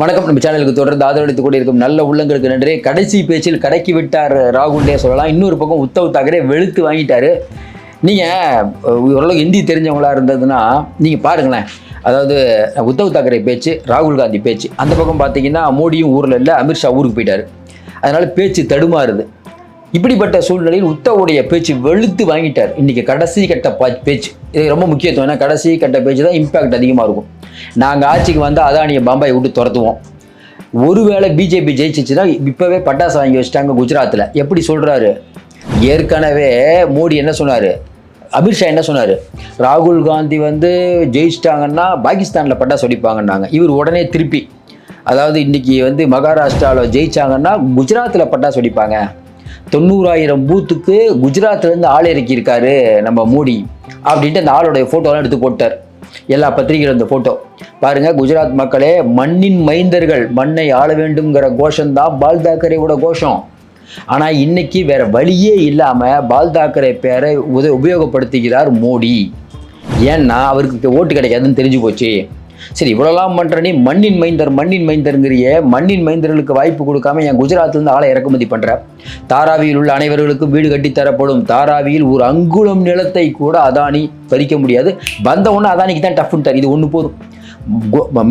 வணக்கம். நம்ம சேனலுக்கு தொடர்ந்து ஆதரவளித்துக் கூட இருக்கும் நல்ல உள்ளங்களுக்கு நன்றி. கடைசி பேச்சில் கடைக்கி விட்டார் ராகுல்டே சொல்லலாம். இன்னொரு பக்கம் உத்தவ் தாக்கரே வெளுத்து வாங்கிட்டாரு. நீங்கள் ஓரளவுக்கு ஹிந்தி தெரிஞ்சவங்களா இருந்ததுன்னா நீங்கள் பாருங்களேன். அதாவது உத்தவ் தாக்கரே பேச்சு ராகுல் காந்தி பேச்சு அந்த பக்கம் பார்த்தீங்கன்னா மோடியும் ஊரில் இல்லை அமித்ஷா ஊருக்கு போயிட்டார். அதனால் பேச்சு தடுமாறுது. இப்படிப்பட்ட சூழ்நிலையில் உத்தவுடைய பேச்சு வெளுத்து வாங்கிட்டார். இன்றைக்கி கடைசி கட்ட பா- பேச்சு. இது ரொம்ப முக்கியத்துவம். ஏன்னா கடைசி கட்ட பேச்சு தான் இம்பாக்ட் அதிகமாக இருக்கும். நாங்கள் ஆட்சிக்கு வந்தால் அதானியை பம்பாயை விட்டு துரத்துவோம். ஒருவேளை பிஜேபி ஜெயிச்சிச்சுன்னா இப்போவே பட்டாசு வாங்கி வச்சுட்டாங்க குஜராத்தில் எப்படி சொல்கிறாரு ஏற்கனவே மோடி என்ன சொன்னார்? அமித்ஷா என்ன சொன்னார்? ராகுல் காந்தி வந்து ஜெயிச்சிட்டாங்கன்னா பாகிஸ்தானில் பட்டாசு வெடிப்பாங்கன்னாங்க. இவர் உடனே திருப்பி. அதாவது இன்றைக்கி வந்து மகாராஷ்டிராவில் ஜெயிச்சாங்கன்னா குஜராத்தில் பட்டாசு வெடிப்பாங்க. தொண்ணூறாயிரம் பூத்துக்கு குஜராத்லேருந்து ஆள் இறக்கியிருக்காரு நம்ம மோடி அப்படின்ட்டு அந்த ஆளுடைய ஃபோட்டோலாம் எடுத்து போட்டார். எல்லா பத்திரிகைகளும் இந்த ஃபோட்டோ பாருங்க குஜராத் மக்களே மண்ணின் மைந்தர்கள் மண்ணை ஆள வேண்டும்ங்கிற கோஷம் தான் பால் தாக்கரேவோட கோஷம். ஆனால் இன்னைக்கு வேற வழியே இல்லாமல் பால் தாக்கரே பேரை உத உபயோகப்படுத்துகிறார் மோடி. ஏன்னா அவருக்கு ஓட்டு கிடைக்காதுன்னு தெரிஞ்சு போச்சு. சரி இவ்வளோலாம் பண்ணுற நீ மண்ணின் மைந்தர் மண்ணின் மைந்தருங்கிறிய மண்ணின் மைந்தர்களுக்கு வாய்ப்பு கொடுக்காம என் குஜராத்லேருந்து ஆளை இறக்குமதி பண்ணுற தாராவியில் உள்ள அனைவர்களுக்கும் வீடு கட்டி தரப்படும். தாராவியில் ஒரு அங்குளம் நிலத்தை கூட அதானி பறிக்க முடியாது. வந்த ஒன்று அதானிக்கு தான் டஃப்ன்ட்டார் இது ஒன்று போதும்.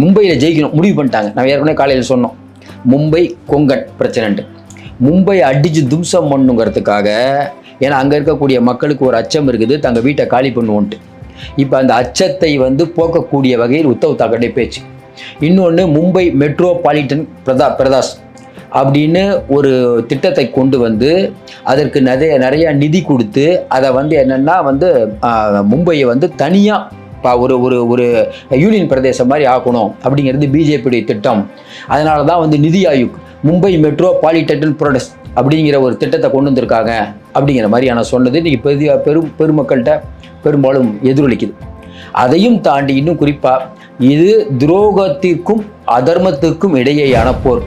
மும்பையில் ஜெயிக்கணும். முடிவு பண்ணிட்டாங்க. நான் ஏற்கனவே காலையில் சொன்னோம். மும்பை கொங்கன் பிரச்சனைன்ட்டு. மும்பை அடிச்சு தும்சம் பண்ணுங்கிறதுக்காக ஏன்னா அங்கே இருக்கக்கூடிய மக்களுக்கு ஒரு அச்சம் இருக்குது. தங்கள் வீட்டை காலி பண்ணுவோன்ட்டு. இப்போ அந்த அச்சத்தை வந்து போக்கக்கூடிய வகையில் உத்தவ் தாக்கரே பேச்சு. இன்னொன்று மும்பை மெட்ரோபாலிட்டன் பிரதா பிரதாஸ் அப்படின்னு ஒரு திட்டத்தை கொண்டு வந்து அதற்கு நிறைய நிறையா நிதி கொடுத்து அதை வந்து என்னென்னா வந்து மும்பையை வந்து தனியாக இப்போ ஒரு ஒரு ஒரு யூனியன் பிரதேசம் மாதிரி ஆக்கணும் அப்படிங்கிறது பிஜேபியுடைய திட்டம். அதனால தான் வந்து நிதி ஆயுக் மும்பை மெட்ரோ பாலிடெக்டன் ப்ரொடஸ் அப்படிங்கிற ஒரு திட்டத்தை கொண்டு வந்திருக்காங்க அப்படிங்கிற மாதிரியான சொன்னது இன்றைக்கி பெரிய பெரும் பெருமக்கள்கிட்ட பெரும்பாலும் எதிரொலிக்குது. அதையும் தாண்டி இன்னும் குறிப்பாக இது துரோகத்திற்கும் அதர்மத்திற்கும் இடையேயான போர்.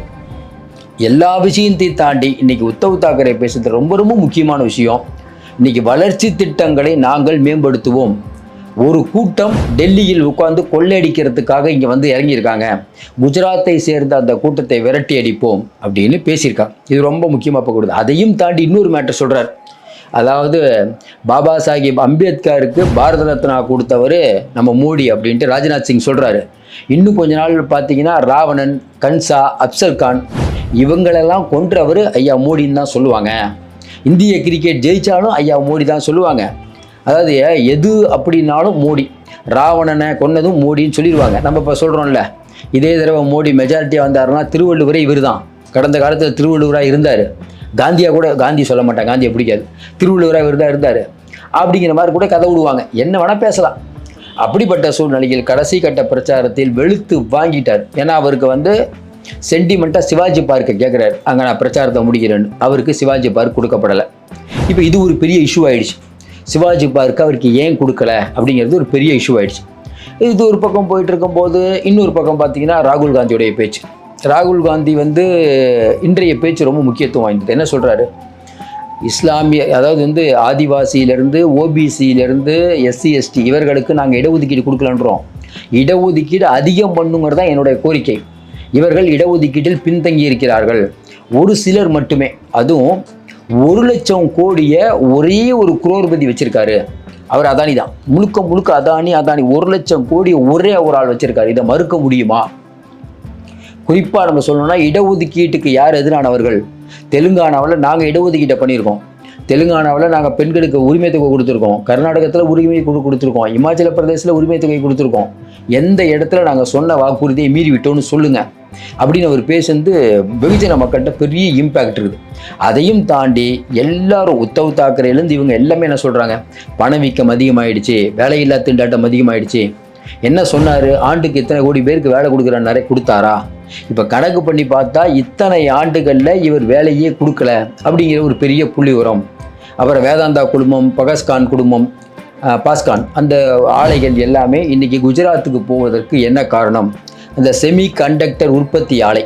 எல்லா விஷயத்தையும் தாண்டி இன்றைக்கி உத்தவ் தாக்கரே பேசுறது ரொம்ப ரொம்ப முக்கியமான விஷயம். இன்னைக்கு வளர்ச்சி திட்டங்களை நாங்கள் மேம்படுத்துவோம். ஒரு கூட்டம் டெல்லியில் உட்கார்ந்து கொள்ளையடிக்கிறதுக்காக இங்கே வந்து இறங்கியிருக்காங்க. குஜராத்தை சேர்ந்த அந்த கூட்டத்தை விரட்டி அடிப்போம் அப்படின்னு பேசியிருக்காங்க இது ரொம்ப முக்கியமாக போகக்கூடாது அதையும் தாண்டி இன்னொரு மேட்டர் சொல்கிறார் அதாவது பாபா சாஹிப் அம்பேத்கருக்கு பாரத ரத்னா கொடுத்தவர் நம்ம மோடி அப்படின்ட்டு ராஜ்நாத் சிங் சொல்கிறாரு இன்னும் கொஞ்ச நாள் பார்த்தீங்கன்னா ராவணன் கன்சா அப்சல் கான் இவங்களெல்லாம் கொன்றவர் ஐயா மோடின்னு தான் சொல்லுவாங்க. இந்திய கிரிக்கெட் ஜெயித்தாலும் ஐயா மோடி தான் சொல்லுவாங்க. அதாவது எது அப்படின்னாலும் மோடி. ராவணனை கொன்னதும் மோடின்னு சொல்லிடுவாங்க. நம்ம இப்போ சொல்கிறோம்ல இதே தடவை மோடி மெஜாரிட்டியாக வந்தாருன்னா திருவள்ளுவரே இவர் தான் கடந்த காலத்தில் திருவள்ளுவராக இருந்தார். காந்தியாக கூட காந்தி சொல்ல மாட்டாங்க. காந்தியை பிடிக்காது. திருவள்ளுவராக இவர் தான் இருந்தார். அப்படிங்கிற மாதிரி கூட கதை விடுவாங்க. என்ன வேணால் பேசலாம். அப்படிப்பட்ட சூழ்நிலையில் கடைசி கட்ட பிரச்சாரத்தில் வெளுத்து வாங்கிட்டார். ஏன்னா அவருக்கு வந்து சென்டிமெண்ட்டாக சிவாஜி பார்க்கை கேட்குறாரு அங்கே நான் பிரச்சாரத்தை முடிக்கிறேன்னு. அவருக்கு சிவாஜி பார்க் கொடுக்கப்படலை. இப்போ இது ஒரு பெரிய இஷ்யூ ஆயிடுச்சு. சிவாஜி பார்க்கு அவருக்கு ஏன் கொடுக்கல அப்படிங்கிறது ஒரு பெரிய இஷ்யூ ஆயிடுச்சு. இது ஒரு பக்கம் போயிட்டு இருக்கும்போது இன்னொரு பக்கம் பார்த்தீங்கன்னா ராகுல் காந்தியுடைய பேச்சு. ராகுல் காந்தி வந்து இன்றைய பேச்சு ரொம்ப முக்கியத்துவம் வாய்ந்தது. என்ன சொல்கிறாரு இஸ்லாமிய அதாவது வந்து ஆதிவாசியிலேருந்து ஓபிசியிலேருந்து எஸ்சி எஸ்டி இவர்களுக்கு நாங்கள் இடஒதுக்கீடு கொடுக்கலன்றோம். இடஒதுக்கீடு அதிகம் பண்ணுங்கிறது தான் என்னுடைய கோரிக்கை. இவர்கள் இடஒதுக்கீட்டில் பின்தங்கி இருக்கிறார்கள் ஒரு சிலர் மட்டுமே. அதுவும் ஒரு லட்சம் கோடியை ஒரே ஒரு குரோர்பதி வச்சிருக்காரு. அவர் அதானி தான். முழுக்க முழுக்க அதானி அதானி. ஒரு லட்சம் கோடியை ஒரே ஒரு ஆள் வச்சிருக்காரு. இதை மறுக்க முடியுமா? குறிப்பாக நம்ம சொல்லணும்னா இடஒதுக்கீட்டுக்கு யார் எதிரானவர்கள்? தெலுங்கானாவில் நாங்கள் இடஒதுக்கீட்டை பண்ணியிருக்கோம். தெலுங்கானாவில் நாங்கள் பெண்களுக்கு உரிமை தொகை கொடுத்துருக்கோம். கர்நாடகத்தில் உரிமை கொடு கொடுத்துருக்கோம். இமாச்சல பிரதேசில் உரிமை தொகை கொடுத்துருக்கோம். எந்த இடத்துல நாங்கள் சொன்ன வாக்குறுதியை மீறி விட்டோம்னு சொல்லுங்கள் அப்படின்னு அவர் பேசுனது வெகுஜன மக்கள்கிட்ட பெரிய இம்பேக்ட் இருக்குது. அதையும் தாண்டி எல்லாரும் உத்தவ் தாக்கரேலேருந்து இவங்க எல்லாமே என்ன சொல்கிறாங்க பணவீக்கம் அதிகமாயிடுச்சு வேலையில்லா திண்டாட்டம் அதிகமாயிடுச்சு. என்ன சொன்னார்? ஆண்டுக்கு இத்தனை கோடி பேருக்கு வேலை கொடுக்குற நிறைய கொடுத்தாரா? இப்போ கணக்கு பண்ணி பார்த்தா இத்தனை ஆண்டுகளில் இவர் வேலையே கொடுக்கல அப்படிங்கிற ஒரு பெரிய புள்ளி உரம். அப்புறம் வேதாந்தா குடும்பம் பகஸ்கான் குடும்பம் பாஸ்கான் அந்த ஆலைகள் எல்லாமே இன்னைக்கு குஜராத்துக்கு போவதற்கு என்ன காரணம்? இந்த செமி கண்டக்டர் உற்பத்தி ஆலை.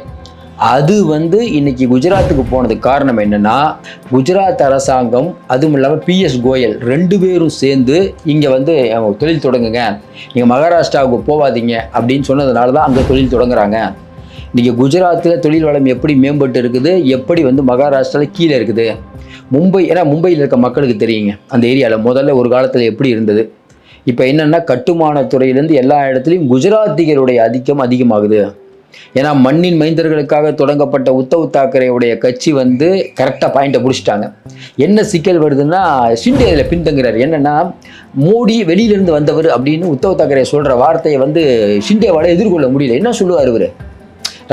அது வந்து இன்னைக்கு குஜராத்துக்கு போனதுக்கு காரணம் என்னென்னா குஜராத் அரசாங்கம் அதுவும் இல்லாமல் பிஎஸ் கோயல் ரெண்டு பேரும் சேர்ந்து இங்கே வந்து தொழில் தொடங்குங்க. நீங்கள் மகாராஷ்டிராவுக்கு போகாதீங்க அப்படின்னு சொன்னதுனால தான் அங்கே தொழில் தொடங்குறாங்க. இன்றைக்கி குஜராத்தில் தொழில் வளம் எப்படி மேம்பட்டு இருக்குது? எப்படி வந்து மகாராஷ்டிராவில் கீழே இருக்குது? மும்பை ஏன்னா மும்பையில் இருக்க மக்களுக்கு தெரியுங்க. அந்த ஏரியாவில் முதல்ல ஒரு காலத்தில் எப்படி இருந்தது? இப்போ என்னென்னா கட்டுமானத்துறையிலேருந்து எல்லா இடத்துலையும் குஜராத்திகளுடைய ஆதிக்கம் அதிகமாகுது. ஏன்னா மண்ணின் மைந்தர்களுக்காக தொடங்கப்பட்ட உத்தவ் தாக்கரேவுடைய கட்சி வந்து கரெக்டாக பாயிண்ட்டை பிடிச்சிட்டாங்க. என்ன சிக்கல் வருதுன்னா ஷிண்டே அதில் பின்தங்குறார். என்னென்னா மோடி வெளியிலேருந்து வந்தவர் அப்படின்னு உத்தவ் தாக்கரே சொல்கிற வார்த்தையை வந்து ஷிண்டேவால் எதிர்கொள்ள முடியல. என்ன சொல்லுவார் இவர்?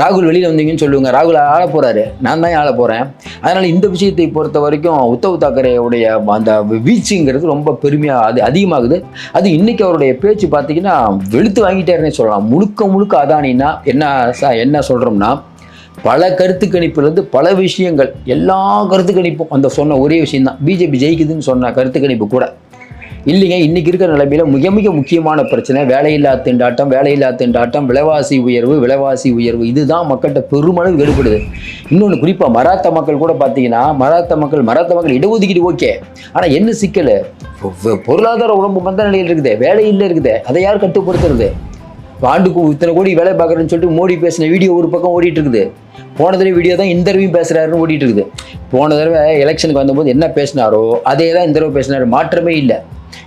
ராகுல் வெளியில் வந்தீங்கன்னு சொல்லுவாங்க ராகுல் ஆள போகிறாரு நான் தான் ஆள போகிறேன் அதனால் இந்த விஷயத்தை பொறுத்த வரைக்கும் உத்தவ் தாக்கரேவுடைய அந்த வீச்சுங்கிறது ரொம்ப பெருமையாக அது அதிகமாகுது. அது இன்றைக்கி அவருடைய பேச்சு பார்த்தீங்கன்னா வெளுத்து வாங்கிட்டாருன்னே சொல்லலாம். முழுக்க முழுக்க அதானின்னா என்ன என்ன சொல்கிறோம்னா பல கருத்து கணிப்புலேருந்து பல விஷயங்கள் எல்லா கருத்து கணிப்பும் அந்த சொன்ன ஒரே விஷயம்தான். பிஜேபி ஜெயிக்குதுன்னு சொன்ன கருத்து கணிப்பு கூட. இல்லைங்க இன்னைக்கு இருக்கிற நிலைமையில மிக மிக முக்கியமான பிரச்சனை வேலையில்லா திண்டாட்டம் வேலையில்லா திண்டாட்டம் விலைவாசி உயர்வு விலைவாசி உயர்வு இதுதான் மக்கள்கிட்ட பெருமளவு எடுபடுது இன்னொன்று குறிப்பாக மராத்த மக்கள் கூட பார்த்தீங்கன்னா மராத்த மக்கள் மராத்த மக்கள் இடஒதுக்கீடு ஓகே. ஆனால் என்ன சிக்கல்? பொருளாதார உடம்பு மந்த நிலையில் இருக்குது வேலை இல்லை இருக்குது அதை யார் கட்டுப்படுத்துறது? ஆண்டுக்கு இத்தனை கோடி வேலை பார்க்குறேன்னு சொல்லிட்டு மோடி பேசின வீடியோ ஒரு பக்கம் ஓடிட்டு இருக்குது. போன தடவை வீடியோ தான் இந்த தடவையும் பேசுகிறாருன்னு ஓடிட்டு இருக்குது. போன தடவை எலெக்ஷனுக்கு வந்தபோது என்ன பேசினாரோ அதே தான் இந்த தடவை பேசினாரு. மாற்றமே இல்லை.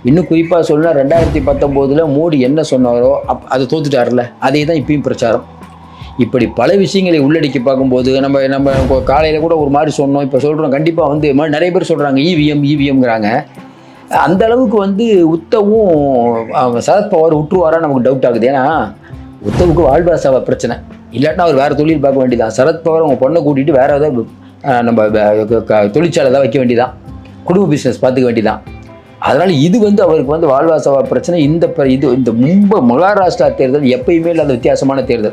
இன்னும் குறிப்பாக சொல்லணும் ரெண்டாயிரத்தி பத்தொம்போதில் மோடி என்ன சொன்னாரோ அப் அதை தோத்துட்டார்ல அதே தான் இப்பயும் பிரச்சாரம். இப்படி பல விஷயங்களை உள்ளடக்கி பார்க்கும்போது நம்ம நம்ம காலையில் கூட ஒரு மாதிரி சொன்னோம். இப்போ சொல்கிறோம் கண்டிப்பாக வந்து நிறைய பேர் சொல்கிறாங்க இவிஎம் இவிஎம்ங்கிறாங்க அந்த அளவுக்கு வந்து உத்தவும் சரத்பவார் உற்றுவாரா நமக்கு டவுட் ஆகுது. ஏன்னா உத்தவுக்கு வாழ்வாசாவ பிரச்சனை. இல்லாட்டினா அவர் வேறு தொழில் பார்க்க வேண்டியதான் சரத்பவார் அவங்க பொண்ணை கூட்டிகிட்டு வேறு ஏதாவது நம்ம க- தொழிற்சாலை தான் வைக்க வேண்டியதான் குடும்ப பிஸ்னஸ் பார்த்துக்க வேண்டியதான் அதனால் இது வந்து அவருக்கு வந்து வாழ்வாசவா பிரச்சனை. இந்த ப- இது இந்த மும்பை மகாராஷ்டிரா தேர்தல் எப்பயுமே இல்லாத வித்தியாசமான தேர்தல்.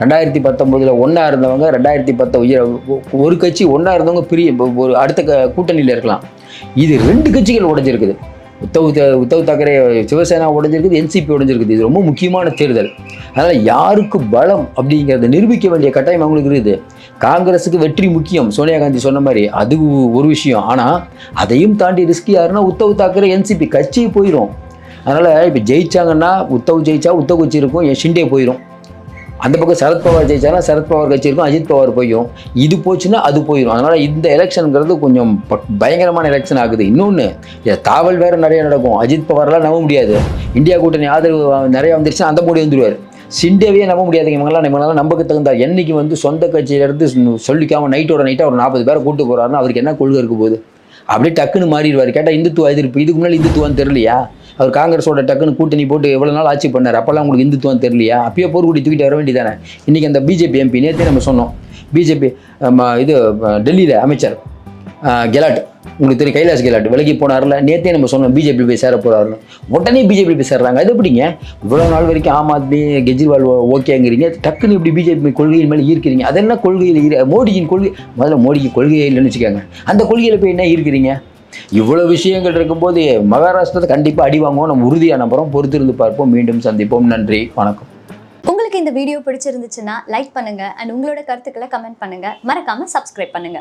ரெண்டாயிரத்தி பத்தொம்போதில் ஒன்றா இருந்தவங்க ரெண்டாயிரத்தி பத்த ஒரு கட்சி ஒன்றா இருந்தவங்க பிரிய ஒரு அடுத்த க- கூட்டணியில் இருக்கலாம். இது ரெண்டு கட்சிகள் உடைஞ்சிருக்குது. உத்தவ் உத்தவ் தாக்கரே சிவசேனா உடைஞ்சிருக்குது என்சிபி உடைஞ்சிருக்குது. இது ரொம்ப முக்கியமான தேர்தல். அதனால் யாருக்கு பலம் அப்படிங்கிறத நிரூபிக்க வேண்டிய கட்டாயம் அவங்களுக்கு இருக்குது. காங்கிரஸுக்கு வெற்றி முக்கியம். சோனியா காந்தி சொன்ன மாதிரி அது ஒரு விஷயம். ஆனால் அதையும் தாண்டி ரிஸ்க் யாருன்னா உத்தவ் தாக்கரே என்சிபி கட்சி போயிடும் அதனால் இப்போ ஜெயிச்சாங்கன்னா உத்தவ் ஜெயிச்சா உத்தவ் கட்சி இருக்கும் என் ஷிண்டே போயிடும் அந்த பக்கம் சரத்பவார் ஜெயிச்சாலும் சரத்பவார் கட்சி இருக்கும் அஜித் பவார் போயும் இது போச்சுன்னா அது போயிடும் அதனால் இந்த எலெக்ஷனுங்கிறது கொஞ்சம் ப- பயங்கரமான எலெக்ஷன் ஆகுது. இன்னொன்று தாவல் வேறு நிறைய நடக்கும். அஜித் பவார்லாம் நம்ப முடியாது. இந்தியா கூட்டணி ஆதரவு நிறையா வந்துருச்சுன்னா அந்த மோடி வந்துடுவார் சிண்டேவே நம்ப முடியாதுங்க. இவங்களாம் இவங்களாம் நம்பக்கு தகுந்தா. என்னைக்கு வந்து சொந்த கட்சியிலேருந்து சொல்லிக்காம நைட்டோட நைட்டாக ஒரு நாற்பது பேரை கூட்டு போகிறாருன்னா அவருக்கு என்ன கொள்கை இருக்க போகுது? அப்படியே டக்குன்னு மாறிடுவார். கேட்டால் இந்துத்துவ எதிர்ப்பு. இதுக்கு முன்னாடி இந்துத்துவம் தெரியலையா? அவர் காங்கிரஸோட டக்குன்னு கூட்டணி போட்டு எவ்வளோ நாள் ஆட்சி பண்ணார்? அப்போல்லாம் உங்களுக்கு இந்துத்துவம் தெரியலையா? அப்பயே போர்க்குடி தூக்கிட்டு வர வேண்டியதானே இன்றைக்கி அந்த பிஜேபி எம்பி நேற்றே நம்ம சொன்னோம். பிஜேபி இது டெல்லியில் அமைச்சர் கெலாட். உங்களுக்கு தெரியும் கைலாஷ் கெலாட் விலகி போனார்ல. நேற்றே நம்ம சொன்னோம் பிஜேபி போய் சேர போகிறாருன்னு உடனே பிஜேபி போய் சேர்றாங்க. அது எப்படிங்க? இவ்வளோ நாள் வரைக்கும் ஆம் ஆத்மி கெஜ்ரிவால் ஓகேங்கிறீங்க. டக்குன்னு இப்படி பிஜேபி கொள்கையின் மேலே ஈர்க்கிறீங்க. அது என்ன கொள்கையில் ஈர மோடியின் கொள்கை முதல்ல மோடிக்கு கொள்கையே இல்லைன்னு வச்சுக்கோங்க. அந்த கொள்கையில் போய் என்ன ஈர்க்கிறீங்க? இவ்வளோ விஷயங்கள் இருக்கும்போது மகாராஷ்டிரத்தை கண்டிப்பாக அடி வாங்குவோம். நம்ம உறுதியாக நம்புறோம் பொறுத்திருந்து பார்ப்போம். மீண்டும் சந்திப்போம். நன்றி. வணக்கம். உங்களுக்கு இந்த வீடியோ பிடிச்சிருந்துச்சுன்னா லைக் பண்ணுங்க. அண்ட் உங்களோட கருத்துக்களை கமெண்ட் பண்ணுங்க. மறக்காம சப்ஸ்கிரைப் பண்ணுங்க.